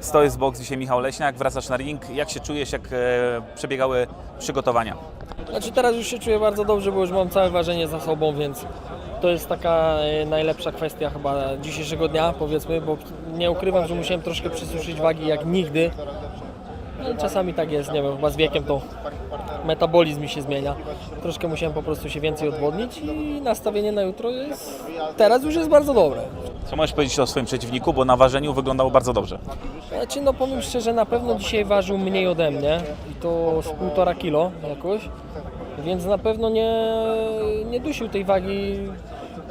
Stoję z boks, dzisiaj Michał Leśniak, wracasz na ring. Jak się czujesz, jak e, przebiegały przygotowania? Znaczy teraz już się czuję bardzo dobrze, bo już mam całe ważenie za sobą, więc to jest taka e, najlepsza kwestia chyba dzisiejszego dnia, powiedzmy, bo nie ukrywam, że musiałem troszkę przysuszyć wagi jak nigdy. No, czasami tak jest, nie wiem, chyba z wiekiem to metabolizm mi się zmienia. Troszkę musiałem po prostu się więcej odwodnić i nastawienie na jutro jest, teraz już jest bardzo dobre. Co możesz powiedzieć o swoim przeciwniku, bo na ważeniu wyglądało bardzo dobrze. Znaczy, no powiem szczerze, na pewno dzisiaj ważył mniej ode mnie i to z półtora kilo jakoś, więc na pewno nie, nie dusił tej wagi,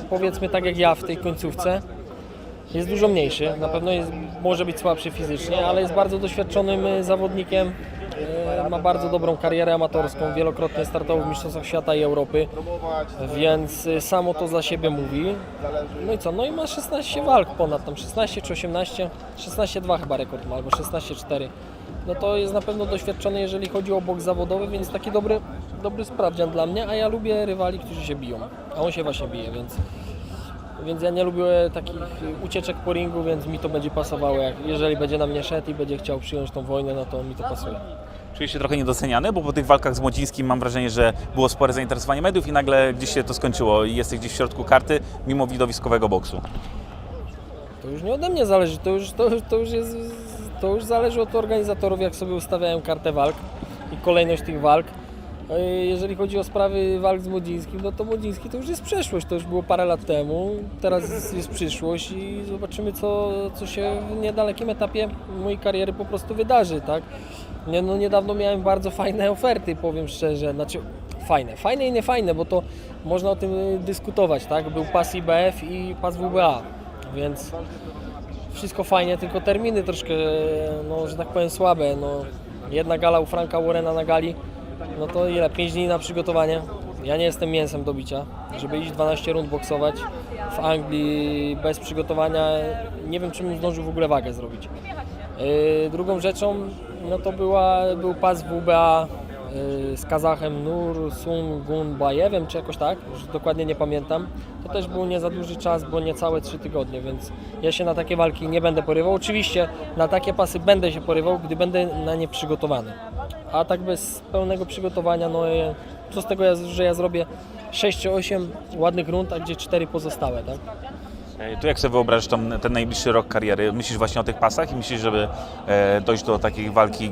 powiedzmy tak jak ja w tej końcówce. Jest dużo mniejszy, na pewno jest, może być słabszy fizycznie, ale jest bardzo doświadczonym e, zawodnikiem. Ma bardzo dobrą karierę amatorską, wielokrotnie startował w Mistrzostwach Świata i Europy, więc e, samo to za siebie mówi. No i co? No i ma 16 walk ponad, tam 16 czy 18, 16-2 chyba rekord ma, albo 16-4. No to jest na pewno doświadczony, jeżeli chodzi o boks zawodowy, więc taki dobry, dobry sprawdzian dla mnie, a ja lubię rywali, którzy się biją, a on się właśnie bije, więc... Więc ja nie lubię takich ucieczek po ringu, więc mi to będzie pasowało. Jak, jeżeli będzie na mnie szedł i będzie chciał przyjąć tą wojnę, no to mi to pasuje. Czujesz się trochę niedoceniany, bo po tych walkach z Młodzińskim mam wrażenie, że było spore zainteresowanie mediów i nagle gdzieś się to skończyło i jesteś gdzieś w środku karty, mimo widowiskowego boksu. To już nie ode mnie zależy, to już, to, to już jest, to już zależy od organizatorów, jak sobie ustawiają kartę walk i kolejność tych walk. E, Jeżeli chodzi o sprawy walk z Młodzińskim, no to Młodziński to już jest przeszłość, to już było parę lat temu, teraz jest przyszłość i zobaczymy, co, co się w niedalekim etapie mojej kariery po prostu wydarzy, tak? No niedawno miałem bardzo fajne oferty, powiem szczerze, znaczy fajne, fajne i niefajne, bo to można o tym y, dyskutować, tak? Był pas IBF i pas WBA, więc wszystko fajnie, tylko terminy troszkę, no, że tak powiem, słabe. No, jedna gala u Franka Warrena na gali, no to ile? 5 dni na przygotowanie. Ja nie jestem mięsem do bicia, żeby iść 12 rund boksować w Anglii bez przygotowania. Nie wiem, czy bym zdążył w ogóle wagę zrobić. Yy, drugą rzeczą, no to była, był pas WBA yy, z Kazachem Nur Sungunbayevem, czy jakoś tak, już dokładnie nie pamiętam. To też był nie za duży czas, bo niecałe 3 tygodnie, więc ja się na takie walki nie będę porywał. Oczywiście na takie pasy będę się porywał, gdy będę na nie przygotowany. A tak bez pełnego przygotowania, no co z tego, że ja zrobię 6 czy 8 ładnych rund, a gdzie 4 pozostałe, tak? Tu jak sobie wyobrażasz tam, ten najbliższy rok kariery? Myślisz właśnie o tych pasach i myślisz, żeby e, dojść do takiej walki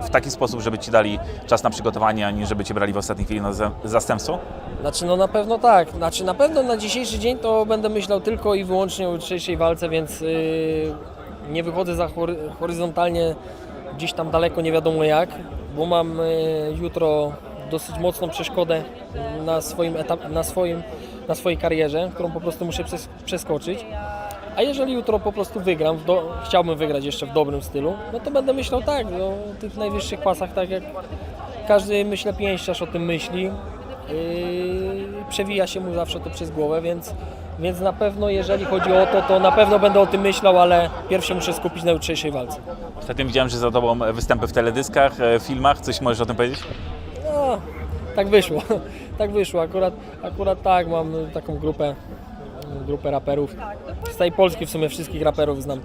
w taki sposób, żeby Ci dali czas na przygotowanie, a nie żeby Cię brali w ostatniej chwili na za- zastępstwo? Znaczy no na pewno tak, znaczy na pewno na dzisiejszy dzień to będę myślał tylko i wyłącznie o jutrzejszej walce, więc yy, nie wychodzę za hory, horyzontalnie gdzieś tam daleko, nie wiadomo jak, bo mam yy, jutro dosyć mocną przeszkodę na swoim etap, na swoim, na swojej karierze, którą po prostu muszę przes- przeskoczyć. A jeżeli jutro po prostu wygram, do, chciałbym wygrać jeszcze w dobrym stylu, no to będę myślał tak, no, o tych najwyższych pasach, tak jak każdy, myślę, pięściarz o tym myśli. Yy, przewija się mu zawsze to przez głowę, więc, więc na pewno jeżeli chodzi o to, to na pewno będę o tym myślał, ale pierwszy muszę skupić na jutrzejszej walce. Ostatnio widziałem, że za Tobą występy w teledyskach, e, filmach. Coś możesz o tym powiedzieć? No, tak wyszło, tak wyszło, akurat, akurat tak, mam taką grupę, grupę raperów, z tej Polski w sumie wszystkich raperów znam.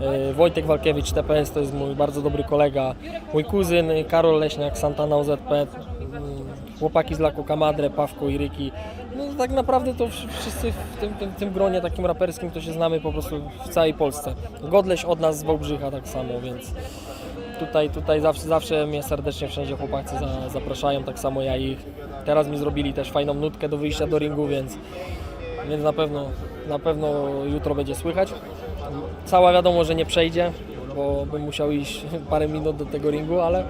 E, Wojtek Walkiewicz, TPS to jest mój bardzo dobry kolega, mój kuzyn Karol Leśniak, Santana OZP, mm, chłopaki z Laku Kamadre, Pawko i Ryki. No tak naprawdę to wsz- wszyscy w tym, tym, tym gronie takim raperskim to się znamy po prostu w całej Polsce. Godleś od nas z Wałbrzycha tak samo, więc tutaj, tutaj zawsze, zawsze mnie serdecznie wszędzie chłopacy za, zapraszają, tak samo ja ich. Teraz mi zrobili też fajną nutkę do wyjścia do ringu, więc, więc na, pewno, na pewno jutro będzie słychać. Cała wiadomo, że nie przejdzie, bo bym musiał iść parę minut do tego ringu, ale,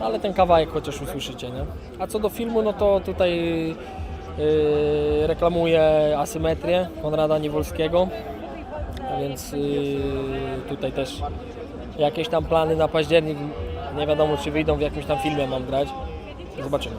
ale ten kawałek chociaż usłyszycie. Nie? A co do filmu, no to tutaj yy, reklamuję Asymetrię Konrada Niewolskiego, więc yy, tutaj też jakieś tam plany na październik. Nie wiadomo, czy wyjdą w jakimś tam filmie mam grać. Zobaczymy.